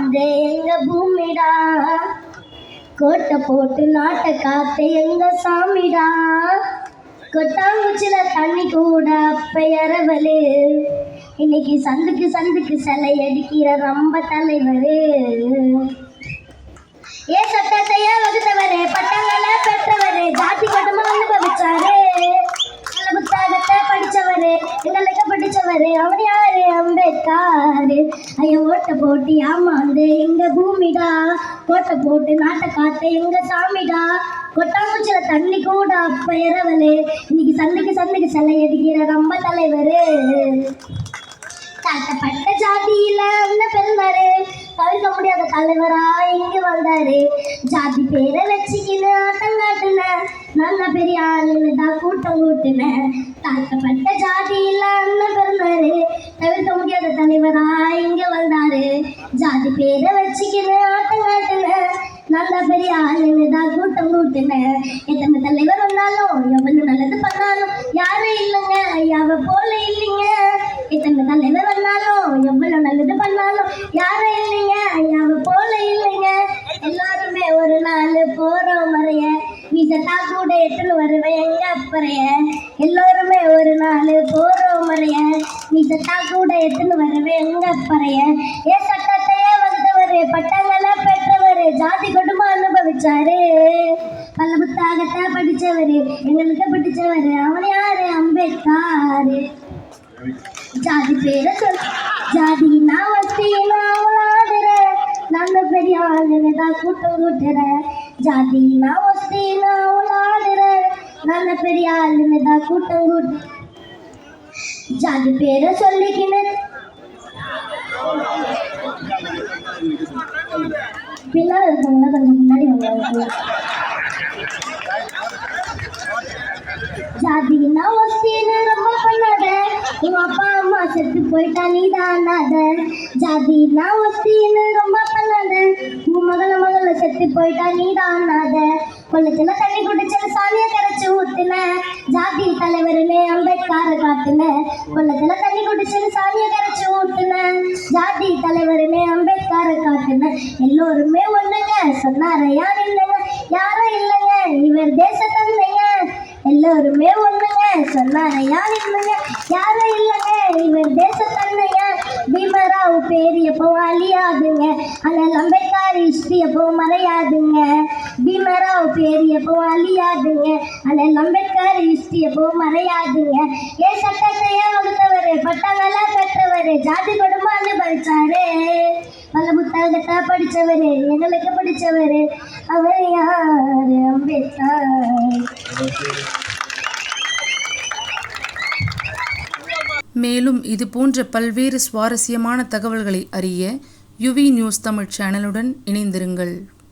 வந்து எங்க பூமிடா? கோட்டை போட்டு நாட்டை காத்து எங்க சாமிடா? கொட்டாங்குச்சில தண்ணி கூட பெயரவலு இன்னைக்கு சந்துக்கு சந்துக்கு சிலை அடிக்கிற ரொம்ப தலைவரு. ஏ சட்டத்தையே வகுத்தவரே பட்டா அவரு அவர் யாரு? அம்பேத்காரு. ஐயா ஓட்ட போட்டு ஆமாந்து எங்க பூமிடா? கோட்டை போட்டு நாட்டை காத்த எங்க சாமிடா? கொட்டாங்குச்சில தண்ணி கூட அப்ப இரவலு. இன்னைக்கு சந்துக்கு சந்துக்கு சிலை எடுக்கிற ரொம்ப தலைவரு. தாழ்த்தப்பட்ட ஜாதியில என்ன பிறந்தாரு தவிர்க்க முடியாத தலைவரா இங்க வந்தாரு ஜாதி பேரை வச்சுக்கின்னு ஆட்டம் காட்டுன நல்ல பெரிய ஆளுன்னு தான் கூட்டம் கூட்டுன தாழ்த்தப்பட்ட ஜாதியில அண்ணன் பிறந்தாரு. தவிர்க்க முடியாத தலைவரா இங்க வந்தாரு ஜாதி பேரை வச்சுக்கின்னு ஆட்டம் காட்டுன நல்ல பெரிய ஆளுன்னு தான் கூட்டம் கூட்டுன எத்தனை தலைவர் வந்தாலும் எவ்வளவு எட்டுன்னு வருவேன் எங்க அப்பறைய? எல்லோருமே ஒரு நாள் போறோம் மறைய. வீசட்டா கூட எட்டுன்னு வருவேன் எங்க அப்பறைய? ஏ சட்டத்தையே வந்தவரு பட்டங்களை பெற்றவரு ஜாதி குடும்பம் அனுபவிச்சாரு. பல புத்தகத்தை படிச்சவரு எங்களுக்கு படிச்சவரு அவன் யாரு? அம்பேத்கார். ஜாதி பேரை சொல் ஜாதி நான் வச்சு நான் விளாடுற நல்ல பெரிய ஆளுங்க தான் கூட்டம் கூட்டுற. ஜாதி நல்ல பெரிய ஆளுங்க கூட்டம் கூட்டு ஜாதி பேரை சொல்லிக்கின்னு பின்னால் இருக்கவங்க கொஞ்சம் முன்னாடி வாங்க ஜாதினா ஒஸ்தின்னு ரொம்ப பண்ணாத உன் அப்பா அம்மா செத்து போயிட்டா நீ தானாத ஜாதினா ஒஸ்தின்னு ரொம்ப பண்ணாத உன் மகள மகள செத்து போயிட்டா நீ தானாத கொள்ளத்துல தண்ணி குடிச்சல சாமியை ஊத்துன ஜாதி தலைவருன்னு அம்பேத்கார காட்டுன கொள்ளத்துல தண்ணி குடிச்சுன்னு சாதிய கரைச்சு ஊத்துன ஜாதி தலைவருன்னு அம்பேத்கார காட்டுன எல்லோருமே ஒண்ணுங்க சொன்னாரையா நின்னுங்க யாரும் இல்லைங்க இவர் தேச தந்தைங்க எல்லோருமே ஒண்ணுங்க சொன்னாரையா நின்னுங்க யாரும் இல்லைங்க இவர் தேச தந்தைங்க பீமராவ் பேர் எப்போ அழியாதுங்க ஆனால் அம்பேத்கார் ஹிஸ்ட்ரி எப்போ மறையாதுங்க. பீமராவ் பேர் எப்போ அழியாதுங்க அண்ணன் அம்பேத்கர் ஹிஸ்ட்ரி எப்போ மறையாதுங்க ஏ சட்டத்தையே வகுத்தவர் பட்டங்களா பெற்றவர் ஜாதி குடும்பம் அனுபவிச்சாரு பல புத்தகத்தை படித்தவர் எங்களுக்கு படித்தவர் அவர் யார் அம்பேத்கர் மேலும் இது போன்ற பல்வேறு சுவாரஸ்யமான தகவல்களை அறிய யுவி நியூஸ் தமிழ் சேனலுடன் இணைந்திருங்கள்.